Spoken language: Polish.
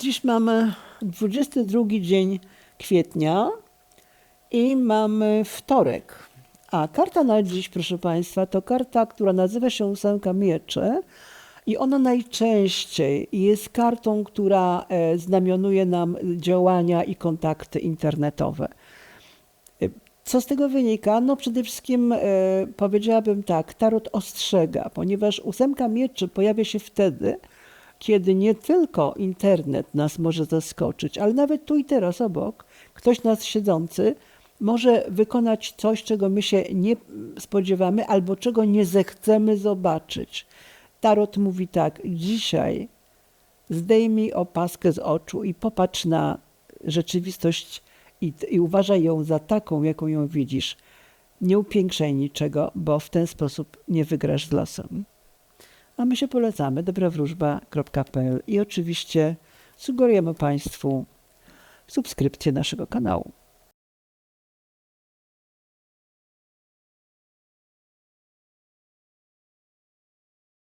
Dziś mamy 22 dzień kwietnia i mamy wtorek. A karta na dziś, proszę Państwa, to karta, która nazywa się ósemka mieczy i ona najczęściej jest kartą, która e, znamionuje nam działania i kontakty internetowe. E, Co z tego wynika? No przede wszystkim e, powiedziałabym tak, tarot ostrzega, ponieważ ósemka mieczy pojawia się wtedy, kiedy nie tylko internet nas może zaskoczyć, ale nawet tu i teraz obok, ktoś nas siedzący może wykonać coś, czego my się nie spodziewamy albo czego nie zechcemy zobaczyć. Tarot mówi tak, dzisiaj zdejmij opaskę z oczu i popatrz na rzeczywistość i, i uważaj ją za taką, jaką ją widzisz. Nie upiększaj niczego, bo w ten sposób nie wygrasz z losem. A my się polecamy dobrawróżba.pl i oczywiście sugerujemy Państwu subskrypcję naszego kanału.